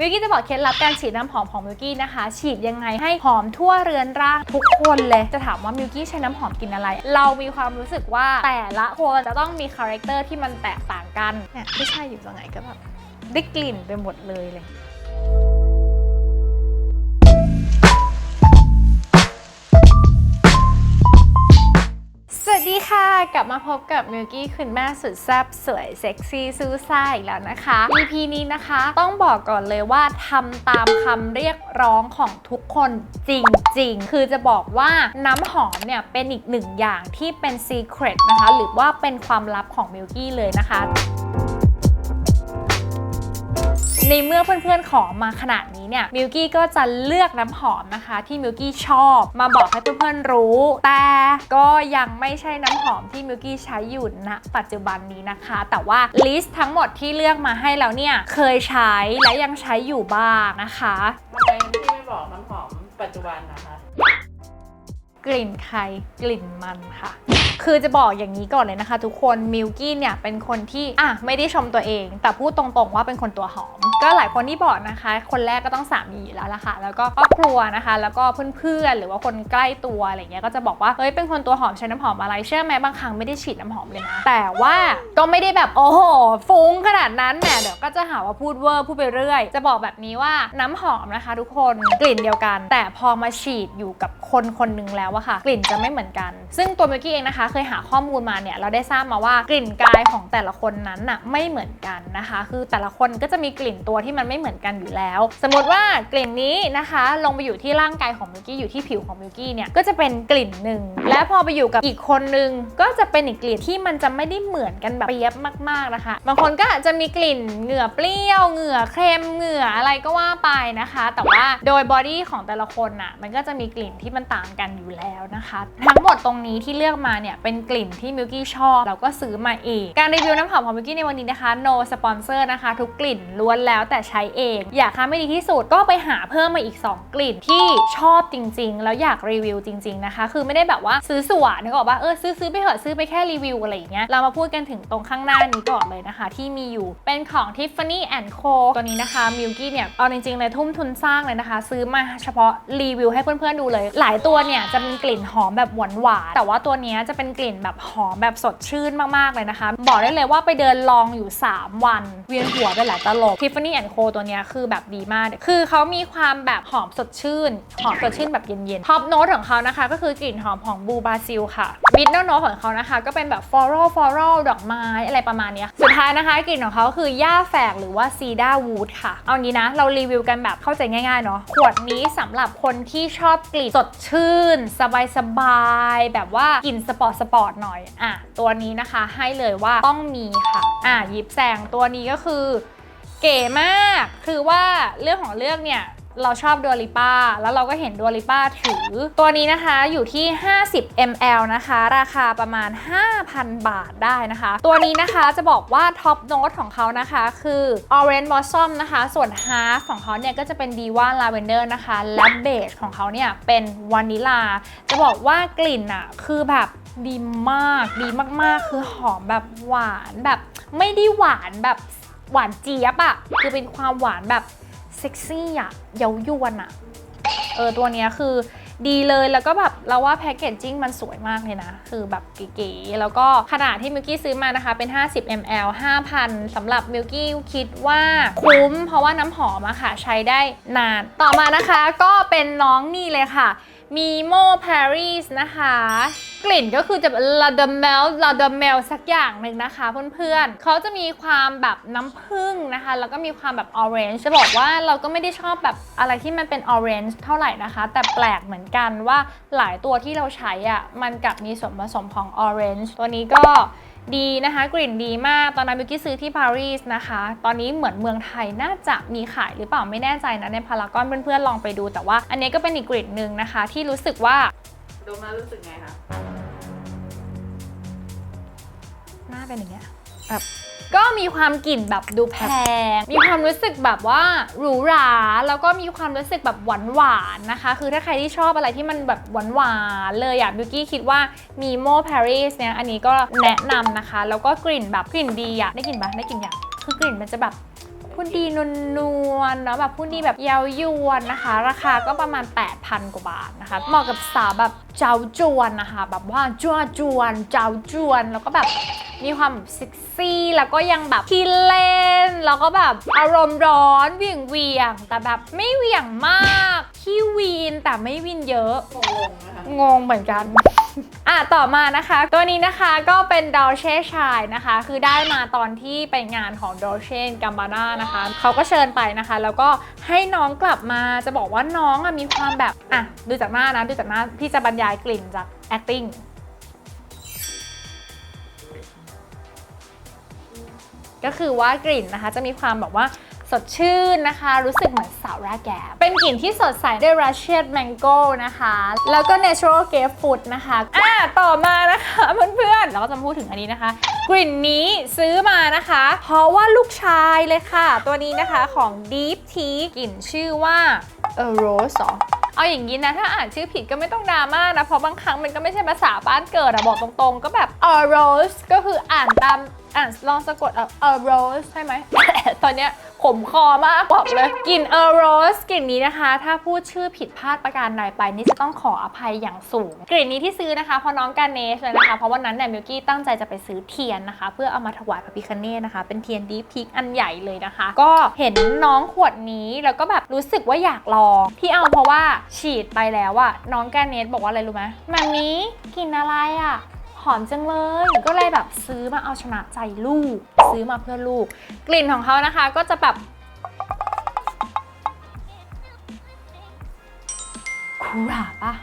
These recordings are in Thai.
มิวกี้จะบอกเคล็ดลับการฉีดน้ำหอมของมิวกี้นะคะ ฉีดยังไงให้หอมทั่วเรือนร่างทุกคนเลย จะถามว่ามิวกี้ใช้น้ำหอมกลินอะไร เรามีความรู้สึกว่าแต่ละคนจะต้องมีคาแรคเตอร์ที่มันแตกต่างกันเนี่ยไม่ใช่อยู่ตรงไหนก็แบบได้กลิ่นไปหมดเลยเลย สวัสดีค่ะ กลับมาพบกับมิวกี้คุณแม่สุดแซ่บสวยเซ็กซี่ซูซ่าอีกแล้วนะคะ EP นี้นะคะ ต้องบอกก่อนเลยว่าทำตามคำเรียกร้องของทุกคนจริง ๆ คือจะบอกว่าน้ำหอมเนี่ย เป็นอีกหนึ่งอย่างที่เป็นซีเครตนะคะ หรือว่าเป็นความลับของมิวกี้เลยนะคะ ในเมื่อเพื่อนๆขอมาขนาดนี้เนี่ยมิวกี้ก็จะเลือกน้ำหอมนะคะ ที่มิวกี้ชอบมาบอกให้เพื่อนๆรู้ แต่ก็ยังไม่ใช่น้ำหอมที่มิวกี้ใช้อยู่ณปัจจุบันนี้นะคะ แต่ว่าลิสต์ทั้งหมดที่เลือกมาให้แล้วเนี่ยเคยใช้และยังใช้อยู่บ้างนะคะทำไมพี่ไม่บอกน้ำหอมปัจจุบันนะคะ กลิ่นใครกลิ่นมันค่ะ คือจะบอกอย่างนี้ก่อนเลยนะคะ ทุกคนมิลกี้เนี่ยเป็นคนที่อะไม่ได้ชมตัวเอง แต่พูดตรงๆว่าเป็นคนตัวหอม ก็หลายคนที่บอกนะคะ คนแรกก็ต้องสามีอยู่แล้วล่ะค่ะ แล้วก็ครอบครัวนะคะ แล้วก็เพื่อนๆหรือว่าคนใกล้ตัวอะไรเงี้ยก็จะบอกว่าเฮ้ยเป็นคนตัวหอมใช้น้ำหอมอะไรเชื่อไหมบางครั้งไม่ได้ฉีดน้ำหอมเลยนะแต่ว่าก็ไม่ได้แบบโอ้โหฟุ้งขนาดนั้นแหมเดี๋ยวก็จะหาว่าพูดเวอร์พูดไปเรื่อย จะบอกแบบนี้ว่าน้ำหอมนะคะ ทุกคนกลิ่นเดียวกัน แต่พอมาฉีดอยู่กับคนคนนึงแล้วอะค่ะ กลิ่นจะไม่เหมือนกัน ซึ่งตัวมิวกี้เองนะคะเคยหาข้อมูลมาเนี่ยเราได้ทราบมาว่ากลิ่นกายของแต่ละคนนั้นน่ะไม่เหมือนกันนะคะ คือแต่ละคนก็จะมีกลิ่นตัวที่มันไม่เหมือนกันอยู่แล้ว สมมติว่ากลิ่นนี้นะคะ ลงไปอยู่ที่ร่างกายของมิวกี้อยู่ที่ผิวของมิวกี้เนี่ยก็จะเป็นกลิ่นหนึ่งและพอไปอยู่กับอีกคนนึงก็จะเป็นอีกกลิ่นที่มันจะไม่ได้เหมือนกันแบบเปรียบมาก ๆนะคะ บางคนก็อาจจะมีกลิ่นเหงื่อเปรี้ยวเหงื่อเค็มเหงื่ออะไรก็ว่าไปนะคะ แต่ว่าโดยบอดี้ของแต่ละคนน่ะมันก็จะมีกลิ่นที่มันต่างกันอยู่แล้วนะคะ ทั้งหมดตรงนี้ที่เลือกมาเนี่ยเป็นกลิ่นที่มิวกี้ชอบเราก็ซื้อมาเองการรีวิวน้ำหอมของมิวกี้ในวันนี้นะคะ no sponsor นะคะ ทุกกลิ่นล้วนแล้วแต่ใช้เอง อยากทำให้ดีที่สุดก็ไปหาเพิ่มมาอีก 2 กลิ่นที่ชอบจริง ๆ แล้วอยากรีวิวจริง ๆ นะคะ คือไม่ได้แบบว่าซื้อสวนึกออกว่าเออซื้อซื้อไปเถอะซื้อไปแค่รีวิวอะไรอย่างเงี้ยเรามาพูดกันถึงตรงข้างหน้านี้ก่อนเลยนะคะ ที่มีอยู่เป็นของ Tiffany Co ตัวนี้นะคะมิวกี้เนี่ยเอาจริงๆเลยทุ่มทุนสร้างเลยนะคะ ซื้อมาเฉพาะรีวิวให้เพื่อนๆดูเลย หลายตัวเนี่ยจะเป็นกลิ่นหอมแบบหวานๆแต่ว่าตัวนี้จะเป็นกลิ่นแบบหอมแบบสดชื่นมากๆเลยนะคะ บอกได้เลยว่าไปเดินลองอยู่ 3 วัน เวียนหัวไปหลายตลบ Tiffany Co ตัวนี้คือแบบดีมาก คือเขามีความแบบหอมสดชื่น หอมสดชื่นแบบเย็นๆท็อปโน้ตของเขานะคะ ก็คือกลิ่นหอมของบูบาซิลค่ะ มิดเดิลโน้ตของเขานะคะ ก็เป็นแบบฟลอรัลฟลอรัลดอกไม้อะไรประมาณนี้สุดท้ายนะคะกลิ่นของเขาคือ หญ้าแฝกหรือว่าซีดาวูดค่ะ เอางี้นะ เรารีวิวกันแบบเข้าใจง่ายๆเนาะขวดนี้สำหรับคนที่ชอบกลิ่นสดชื่น สบายๆแบบว่ากลิ่นสปอร์ตสปอร์ตหน่อยอะตัวนี้นะคะให้เลยว่าต้องมีค่ะอะยิบแสงตัวนี้ก็คือ เก๋มากคือว่าเรื่องของเรื่องเนี่ย เราชอบดัวลิป้าแล้วเราก็เห็นดัวลิป้าถือ ตัวนี้นะคะอยู่ที่ 50 ml นะคะ ราคาประมาณ 5,000 บาทได้นะคะ ตัวนี้นะคะจะบอกว่าท็อปโน้ตของเขานะคะคือ Orange Blossom นะคะ ส่วน Half ของเขาเนี่ยก็จะเป็น Diva Lavender นะคะ และเบสของเขาเนี่ยเป็นวานิลา จะบอกว่ากลิ่นอะคือแบบดีมากดีมากๆ คือหอมแบบหวานแบบไม่ได้หวานแบบหวานเจี๊ยบอะคือเป็นความหวานแบบ ซ็กซี่อะเย้ายวนอะเออตัวเนี้ยคือดีเลยแล้วก็แบบเราว่าแพคเกจจิ้งมันสวยมากเลยนะ คือแบบเก๋ๆแล้วก็ขนาดที่มิลกี้ซื้อมานะคะเป็น 50 ml 5,000สำหรับมิลกี้คิดว่าคุ้ม เพราะว่าน้ำหอมอะค่ะ ใช้ได้นาน ต่อมานะคะก็เป็นน้องนี่เลยค่ะ มีโม Paris นะคะ กลิ่นก็คือจะเป็น La d e m e l La d e m e l สักอย่างหนึ่งนะคะเพื่อนๆเขาจะมีความแบบน้ำผึ้งนะคะ แล้วก็มีความแบบ orange จะบอกว่าเราก็ไม่ได้ชอบแบบอะไรที่มันเป็น orange เท่าไหร่นะคะ แต่แปลกเหมือนกันว่าหลายตัวที่เราใช้อะ่ะมันกลับมีส่วนผสมของ orange ตัวนี้ก็ ดีนะคะ กลิ่นดีมากตอนนั้นบิวกี้ซื้อที่ปารีสนะคะ ตอนนี้เหมือนเมืองไทยน่าจะมีขายหรือเปล่าไม่แน่ใจนะในพารากอนเพื่อนๆลองไปดู แต่ว่าอันนี้ก็เป็นอีกกลิ่นหนึ่งนะคะ ที่รู้สึกว่าดูมารู้สึกไงคะหน้าเป็นอย่างเงี้ยแบบ ก็มีความกลิ่นแบบดูแพง มีความรู้สึกแบบว่าหรูหรา แล้วก็มีความรู้สึกแบบหวานหวานๆนะคะ คือถ้าใครที่ชอบอะไรที่มันแบบหวานหวานๆเลยอะบิวกี้คิดว่ามีโมปารีสเนี่ยอันนี้ก็แนะนำนะคะ แล้วก็กลิ่นแบบกลิ่นดีอะได้กลิ่นปะได้กลิ่นอย่างคือกลิ่นมันจะแบบ พูดดีนวลนวลๆเนาะแบบพูดดีแบบเยาวยวนนะคะ ราคาก็ประมาณ 8,000 กว่าบาทนะคะเหมาะกับสาวแบบเจ้าจวนนะคะแบบว่าจ้วจวนเจ้าจวนแล้วก็แบบมีความแบบเซ็กซี่แล้วก็ยังแบบขี้เล่น แล้วก็แบบอารมณ์ร้อนเหวี่ยงเวียงๆแต่แบบไม่เหวี่ยงมากขี้วีนแต่ไม่วีนเยอะ งงๆนะคะงงเหมือนกัน อะต่อมานะคะ ตัวนี้นะคะก็เป็นดอ l เช่ชายนะคะ คือได้มาตอนที่ไปงานของดอ l เช่กัมบาน่านะคะเขาก็เชิญไปนะคะ แล้วก็ให้น้องกลับมาจะบอกว่าน้องอะมีความแบบ อะ ดูจากหน้านะ ดูจากหน้าพี่จะบรรยายกลิ่นจาก acting ก็คือว่ากลิ่นนะคะจะมีความแบบว่า สดชื่นนะคะ รู้สึกเหมือนสาวราแกเป็นกลิ่นที่สดใสด้วย Russian Mango นะคะ แล้วก็ Natural Grapefruit นะคะอะต่อมานะคะเพื่อนๆเราก็จะมาพูดถึงอันนี้นะคะ กลิ่นนี้ซื้อมานะคะ เพราะว่าลูกชายเลยค่ะ ตัวนี้นะคะของ Deep Tea กลิ่นชื่อว่า a Rose เอาอย่างนี้นะ ถ้าอ่านชื่อผิดก็ไม่ต้องดราม่านะ เพราะบางครั้งมันก็ไม่ใช่ภาษาบ้านเกิดอะบอกตรงๆ ก็แบบ a rose ก็คืออ่านตามอ่านลองสะกดเอา a rose ใช่ไหมตอนเนี้ย ขมคอมากบอกเลยกลิ่น a rose กลิ่นนี้นะคะ ถ้าพูดชื่อผิดพลาดประการใดไปนี่จะต้องขออภัยอย่างสูง กลิ่นนี้ที่ซื้อนะคะเพราะน้องการเนชเลยนะคะ เพราะวันนั้นเนี่ยมิวกี้ตั้งใจจะไปซื้อเทียนนะคะ เพื่อเอามาถวายพระพิคเนตนะคะ เป็นเทียนดีพิกอันใหญ่เลยนะคะ ก็เห็นน้องขวดนี้แล้วก็แบบรู้สึกว่าอยากลองที่เอาเพราะว่าฉีดไปแล้วอะน้องแกนเนสบอกว่าอะไรรู้ไหมมามีกลิ่นอะไรอะ อมจังเลย ก็เลยแบบซื้อมาเอาชนะใจลูก ซื้อมาเพื่อลูก กลิ่นของเขานะคะก็จะแบบคูหลาบปะ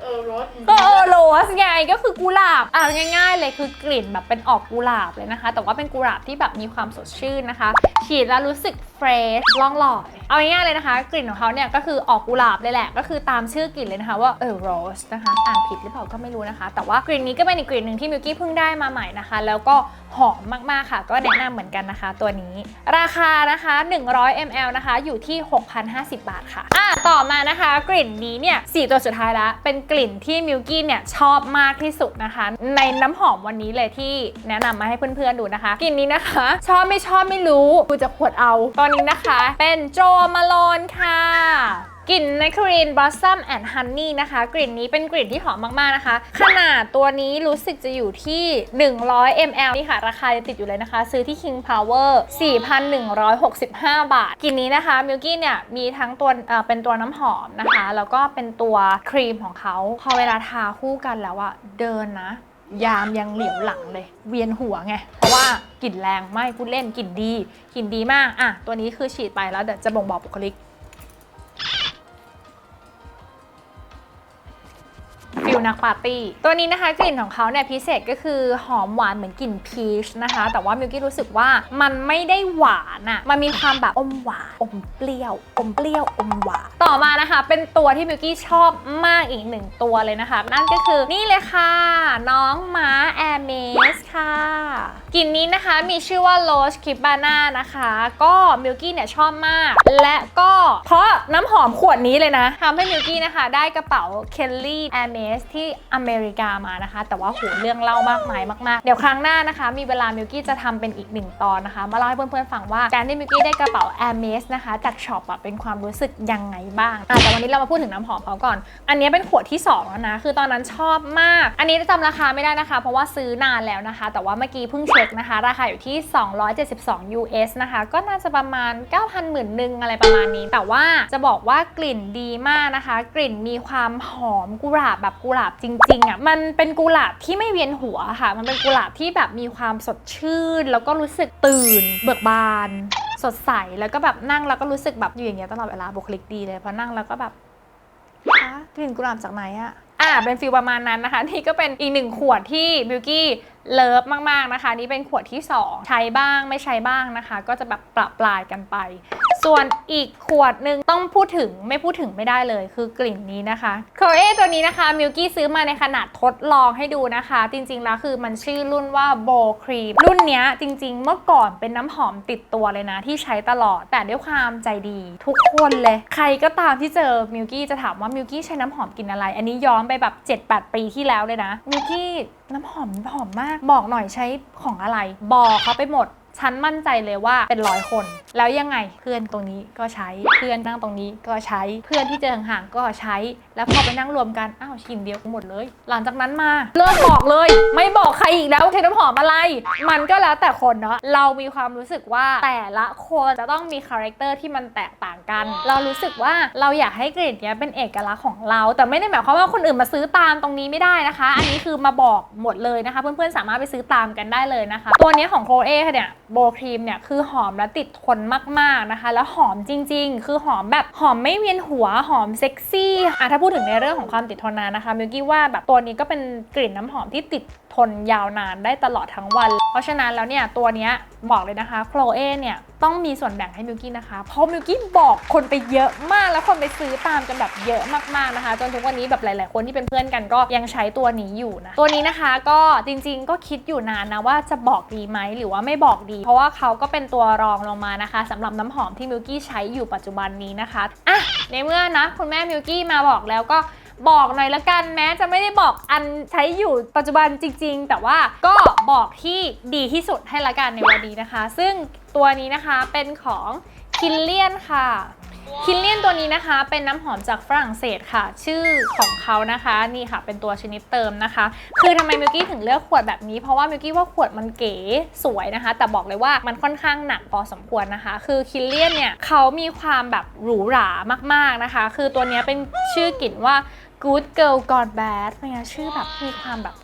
เออรสก็เออโรสไงก็คือกุหลาบอะง่าย ๆ เลยคือกลิ่นแบบเป็นออกกุหลาบเลยนะคะ แต่ว่าเป็นกุหลาบที่แบบมีความสดชื่นนะคะ ฉีดแล้วรู้สึกเฟรชล่องลอย เอาง่ายๆเลยนะคะ กลิ่นของเขาเนี่ยก็คือออกกุหลาบเลยแหละ ก็คือตามชื่อกลิ่นเลยนะคะว่าเออโรสนะคะอ่านผิดหรือเปล่าก็ไม่รู้นะคะ แต่ว่ากลิ่นนี้ก็เป็นอีกกลิ่นหนึ่งที่มิวกี้เพิ่งได้มาใหม่นะคะ แล้วก็หอมมากๆค่ะ ก็แนะนำเหมือนกันนะคะ ตัวนี้ ราคานะคะ 100 ml นะคะ อยู่ที่ 6,050 บาทค่ะอะต่อมานะคะ กลิ่นนี้เนี่ยสี่ตัวสุดท้ายล้วเป็นกลิ่นที่มิวกี้เนี่ยชอบมากที่สุดนะคะ ในน้ำหอมวันนี้เลยที่แนะนำมาให้เพื่อนๆดูนะคะกลิ่นนี้นะคะ ชอบไม่ชอบไม่รู้ดูจากขวดเอาตอนนี้นะคะ เป็นโจมาโลนค่ะกลิ่นในครีนบ l อ s ซัมแอนด์ฮันนี่นะคะ กลิ่นนี้เป็นกลิ่นที่หอมมาก ๆ นะคะ ขนาดตัวนี้รู้สึกจะอยู่ที่ 100 ml นี่ค่ะ ราคาติดอยู่เลยนะคะ ซื้อที่ King Power 4,165 บาท กลิ่นนี้นะคะมิลกี้เนี่ย มีทั้งตัวเอ่อเป็นตัวน้ำหอมนะคะ แล้วก็เป็นตัวครีมของเขา พอเวลาทาคู่กันแล้วอะเดินนะ ยามยังเหลียวหลังเลย เวียนหัวไง ราะว่ากลิ่นแรงไม่พูดเล่นกลิ่นดีกลิ่นดีมากอะตัวนี้คือฉีดไปแล้วเดี๋ยวจะบ่งบอกบุคลิก ฟิลนักปาร์ตี้ ตัวนี้นะคะกลิ่นของเขาเนี่ยพิเศษก็คือหอมหวานเหมือนกลิ่นพีชนะคะ แต่ว่ามิวกี้รู้สึกว่ามันไม่ได้หวานอะ่ะมันมีความแบบอมหวานอมเปรี้ยว อมเปรี้ยวอมหวาน ต่อมานะคะ เป็นตัวที่มิวกี้ชอบมากอีกหนึ่งตัวเลยนะคะ นั่นก็คือนี่เลยค่ะ น้องม้าแอร์เมสค่ะกลิ่นนี้นะคะมีชื่อว่า Rose Kibana นะคะ ก็มิลกี้เนี่ยชอบมาก และก็เพราะน้ำหอมขวดนี้เลยนะทำให้มิลกี้นะคะ ได้กระเป๋า Kelly Hermes ที่อเมริกามานะคะ แต่ว่าโหเรื่องเล่ามากมายมากๆ เดี๋ยวครั้งหน้านะคะ มีเวลามิลกี้จะทำเป็นอีกหนึ่งตอนนะคะ มาเล่าให้เพื่อนๆฟังว่าการที่มิลกี้ได้กระเป๋า Hermes นะคะ จากช็อปอะเป็นความรู้สึกยังไงบ้างอะแต่วันนี้เรามาพูดถึงน้ำหอมเขาก่อน อันนี้เป็นขวดที่สองแล้วนะ คือตอนนั้นชอบมาก อันนี้จำราคาไม่ได้นะคะ เพราะว่าซื้อนานแล้วนะคะ แต่ว่าเมื่อกี้เพิ่งเช็คนะคะ ราคาอยู่ที่ 272 US นะคะ ก็น่าจะประมาณ 9,000หมื่นหนึ่งอะไรประมาณนี้ แต่ว่าจะบอกว่ากลิ่นดีมากนะคะ กลิ่นมีความหอมกุหลาบแบบกุหลาบจริงๆอะมันเป็นกุหลาบที่ไม่เวียนหัวค่ะ มันเป็นกุหลาบที่แบบมีความสดชื่น แล้วก็รู้สึกตื่น เบิกบาน สดใสแล้วก็แบบนั่งแล้วก็รู้สึกแบบอยู่อย่างเงี้ยตลอดเวลาบุคลิกดีเลยเพราะนั่งแล้วก็แบบคะกลิ่นกุหลาบจากไหนอะอ่าเป็นฟิลประมาณนั้นนะคะ นี่ก็เป็นอีกหนึ่งขวดที่บิวกี้ เลิฟมากๆนะคะ นี่เป็นขวดที่ 2 ใช้บ้างไม่ใช้บ้างนะคะ ก็จะแบบปรับปลายกันไป ส่วนอีกขวดหนึ่งต้องพูดถึงไม่พูดถึงไม่ได้เลย คือกลิ่นนี้นะคะโคเอตัวนี้นะคะมิวกี้ซื้อมาในขนาดทดลองให้ดูนะคะ จริงๆแล้วคือมันชื่อรุ่นว่าโบครีมรุ่นนี้จริง ๆ เมื่อก่อนเป็นน้ำหอมติดตัวเลยนะ ที่ใช้ตลอดแต่ด้วยความใจดีทุกคนเลย ใครก็ตามที่เจอมิวกี้จะถามว่ามิวกี้ใช้น้ำหอมกลินอะไร อันนี้ย้อนไปแบบ 7-8 ปีที่แล้วเลยนะมิวกี้น้ำหอมหอมมากบอกหน่อยใช้ของอะไร บอกเขาไปหมด ฉันมั่นใจเลยว่าเป็นร้อยคน แล้วยังไงเพื่อนตรงนี้ก็ใช้เพื่อนนั่งตรงนี้ก็ใช้เพื่อนที่เจอห่างๆก็ใช้ แล้วพอไปนั่งรวมกันอ้าวกลิ่นเดียวกันหมดเลย หลังจากนั้นมาเลิกบอกเลย ไม่บอกใครอีกแล้วใช้น้ำหอมอะไร มันก็แล้วแต่คนเนาะเรามีความรู้สึกว่าแต่ละคนจะต้องมีคาแรคเตอร์ที่มันแตกต่างกัน เรารู้สึกว่าเราอยากให้กลิ่นเนี้ยเป็นเอกลักษณ์ของเรา แต่ไม่ได้หมายความว่าคนอื่นมาซื้อตามตรงนี้ไม่ได้นะคะ อันนี้คือมาบอกหมดเลยนะคะ เพื่อนๆสามารถไปซื้อตามกันได้เลยนะคะ ตัวนี้ของโคเอค่ะเนี่ยโบครีมเนี่ยคือหอมและติดทนมากๆนะคะ แล้วหอมจริง ๆ คือหอมแบบหอมไม่เวียนหัวหอมเซ็กซี่อะถ้าพูดถึงในเรื่องของความติดทนนานนะคะมิวกี้ว่าแบบตัวนี้ก็เป็นกลิ่นน้ำหอมที่ติด นยาวนานได้ตลอดทั้งวัน เพราะฉะนั้นแล้วเนี่ยตัวนี้บอกเลยนะคะโคลเอเนี่ยต้องมีส่วนแบ่งให้มิวกี้นะคะ เพราะมิวกี้บอกคนไปเยอะมากแล้วคนไปซื้อตามกันแบบเยอะมากๆนะคะ จนทุกวันนี้แบบหลาย ๆ คนที่เป็นเพื่อนกันก็ยังใช้ตัวนี้อยู่นะ ตัวนี้นะคะก็จริง ๆ ก็คิดอยู่นานนะว่าจะบอกดีไหมหรือว่าไม่บอกดี เพราะว่าเขาก็เป็นตัวรองลงมานะคะสำหรับน้ำหอมที่มิวกี้ใช้อยู่ปัจจุบันนี้นะคะอะในเมื่อนะคุณแม่มิวกี้มาบอกแล้วก็ บอกหน่อยละกันแม้จะไม่ได้บอกอันใช้อยู่ปัจจุบันจริง ๆ แต่ว่าก็บอกที่ดีที่สุดให้ละกันในวันนี้นะคะ ซึ่งตัวนี้นะคะเป็นของคินเลียนค่ะคินเลียนตัวนี้นะคะ เป็นน้ำหอมจากฝรั่งเศสค่ะ ชื่อของเขานะคะนี่ค่ะ เป็นตัวชนิดเติมนะคะ คือทำไมมิวกี้ถึงเลือกขวดแบบนี้เพราะว่ามิวกี้ว่าขวดมันเก๋สวยนะคะ แต่บอกเลยว่ามันค่อนข้างหนักพอสมควรนะคะ คือคินเลียนเนี่ยเขามีความแบบหรูหรามากๆนะคะ คือตัวนี้เป็นชื่อกลิ่นว่า Good Girl Gone Bad เป็นไงชื่อแบบมีความแบบ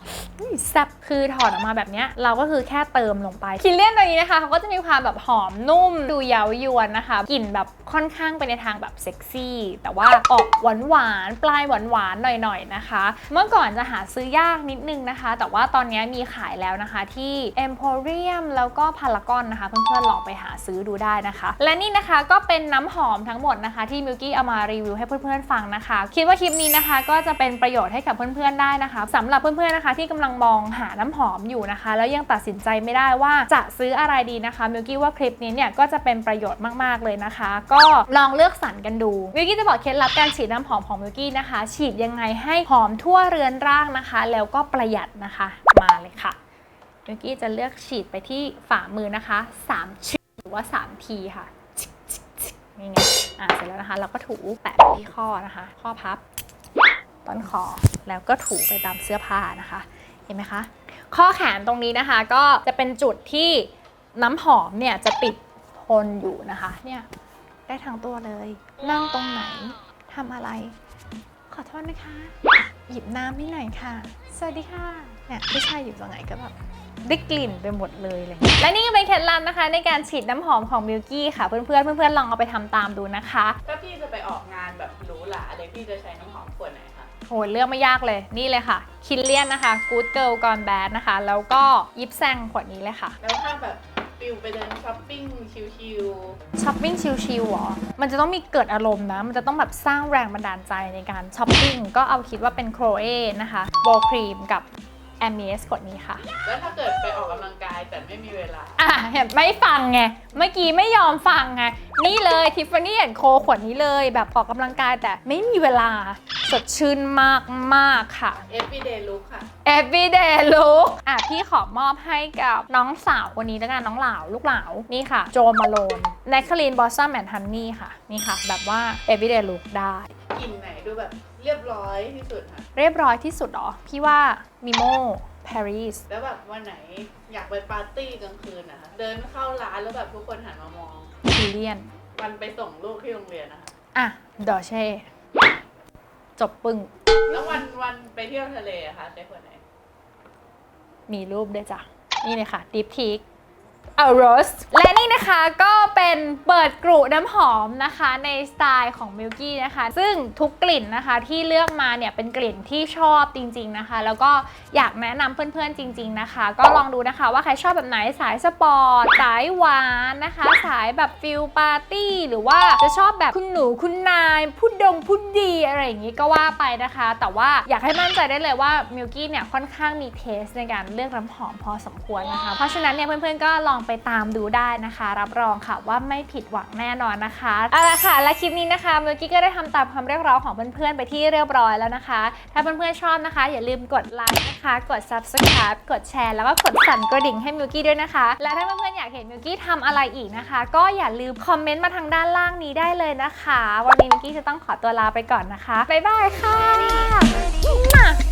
แซ่บคือถอดออกมาแบบเนี้ยเราก็คือแค่เติมลงไปคินเลียนตัวนี้นะคะเขาก็จะมีความแบบหอมนุ่มดูเย้ายวนนะคะกลิ่นแบบค่อนข้างไปในทางแบบเซ็กซี่ แต่ว่าออกหวานหวานปลายหวานหวานหน่อยๆนะคะ เมื่อก่อนจะหาซื้อยากนิดนึงนะคะ แต่ว่าตอนนี้มีขายแล้วนะคะที่ Emporium แล้วก็ Paragon นะคะ เพื่อนๆลองไปหาซื้อดูได้นะคะ และนี่นะคะก็เป็นน้ำหอมทั้งหมดนะคะ ที่มิวกี้เอามารีวิวให้เพื่อนๆฟังนะคะ คิดว่าคลิปนี้นะคะก็จะเป็นประโยชน์ให้กับเพื่อนๆได้นะคะสำหรับเพื่อนๆนะคะ ที่กำลังมองหาน้ำหอมอยู่นะคะ แล้วยังตัดสินใจไม่ได้ว่าจะซื้ออะไรดีนะคะมิวกี้ว่าคลิปนี้เนี่ยก็จะเป็นประโยชน์มากๆเลยนะคะ ก็ลองเลือกสรรกันดูมิวกี้จะบอกเคล็ดลับการฉีดน้ำหอมของมิวกี้นะคะ ฉีดยังไงให้หอมทั่วเรือนร่างนะคะ แล้วก็ประหยัดนะคะมาเลยค่ะมิวกี้จะเลือกฉีดไปที่ฝ่ามือนะคะ3ชิหรือว่า 3 ทีค่ะนี่ไงอะเสร็จแล้วนะคะ เราก็ถูแปะที่ข้อนะคะ ข้อพับ ต้นคอ แล้วก็ถูไปตามเสื้อผ้านะคะ เห็นไหมคะ ข้อแขนตรงนี้นะคะก็จะเป็นจุดที่น้ำหอมเนี่ยจะติดทนอยู่นะคะ เนี่ยได้ทั้งตัวเลย นั่งตรงไหนทำอะไร ขอโทษนะคะ หยิบน้ำให้หน่อยค่ะ สวัสดีค่ะเนี่ยผู้ชายอยู่ตรงไหนก็แบบได้กลิ่นไปหมดเลยเลย และนี่ก็เป็นเคล็ดลับนะคะ ในการฉีดน้ำหอมของมิลกี้ค่ะ เพื่อนๆเพื่อนๆลองเอาไปทำตามดูนะคะ ถ้าพี่จะไปออกงานแบบหรูหราเลยพี่จะใช้น้ำหอมขวดไหน โหเลือกไม่ยากเลยนี่เลยค่ะ คินเลียนนะคะ Good Girl Gone Bad นะคะ แล้วก็ยิปแซงขวดนี้เลยค่ะ แล้วถ้าแบบฟิลไปเดินช้อปปิ้งชิลช้อปปิ้งชิลๆหรอ มันจะต้องมีเกิดอารมณ์นะ มันจะต้องแบบสร้างแรงบันดาลใจในการช้อปปิ้ง ก็เอาคิดว่าเป็นโครเอนะคะโบครีมกับ a m i s ขวดนี้ค่ะๆแล้วถ้าเกิดไปออกกำลังกายแต่ไม่มีเวลา อะเห็นไม่ฟังไง เมื่อกี้ไม่ยอมฟังไง นี่เลย Tiffany Co ขวดนี้เลย แบบออกกำลังกายแต่ไม่มีเวลา สดชื่นมากมากๆค่ะ everyday look ค่ะ everyday look อะพี่ขอมอบให้กับน้องสาวคนนี้แล้วกันน้องเหลาลูกเหลานี่ค่ะ โจมาโลน n a c a l i n Blossom and Honey ค่ะ นี่ค่ะ แบบว่า everyday look ได้กลิ่นไหน ดูแบบเรียบร้อยที่สุดค่ะ เรียบร้อยที่สุดเหรอ พี่ว่า Mimo Paris แล้วแบบวันไหนอยากไปปาร์ตี้กลางคืนนะคะเดินเข้าร้านแล้วแบบทุกคนหันมามอง Julian วันไปส่งลูกที่โรงเรียนนะคะอะ ดอเช่ จบปึ้ง แล้ววันวันไปเที่ยวทะเลอะคะใช้ขวดไหน มีรูปด้วยจ้ะ นี่เลยค่ะ Deep Teak a r o s และนี่นะคะก็เป็นเปิดกรุน้ำหอมนะคะในสไตล์ของ Milky นะคะ ซึ่งทุกกลิ่นนะคะที่เลือกมาเนี่ยเป็นกลิ่นที่ชอบจริง ๆนะคะ แล้วก็อยากแนะนำเพื่อนๆจริง ๆนะคะ ก็ลองดูนะคะว่าใครชอบแบบไหนสายสปอร์ต สายหวานนะคะ สายแบบฟิลปาร์ตี้ หรือว่าจะชอบแบบคุณหนูคุณนายพูดดงพูดดีอะไรอย่างนี้ก็ว่าไปนะคะ แต่ว่าอยากให้มั่นใจได้เลยว่า Milky เนี่ยค่อนข้างมีเทสในการเลือกน้ำหอมพอสมควรนะคะ เพราะฉะนั้นเนี่ยเพื่อนๆก็ลององไปตามดูได้นะคะ รับรองค่ะว่าไม่ผิดหวังแน่นอนนะคะเอาละค่ะ และคลิปนี้นะคะเมื่อกี้ก็ได้ทำตามความเรียกร้องของเพื่อนๆไปที่เรียบร้อยแล้วนะคะ ถ้าเพื่อนๆชอบนะคะ อย่าลืมกดไลค์นะคะ กด subscribe กดแชร์แล้วก็กดสั่นกระดิ่งให้มิวกี้ด้วยนะคะ และถ้าเพื่อนๆอยากเห็นมิวกี้ทำอะไรอีกนะคะ ก็อย่าลืมคอมเมนต์มาทางด้านล่างนี้ได้เลยนะคะ วันนี้มิวกี้จะต้องขอตัวลาไปก่อนนะคะบ๊ายบายค่ะ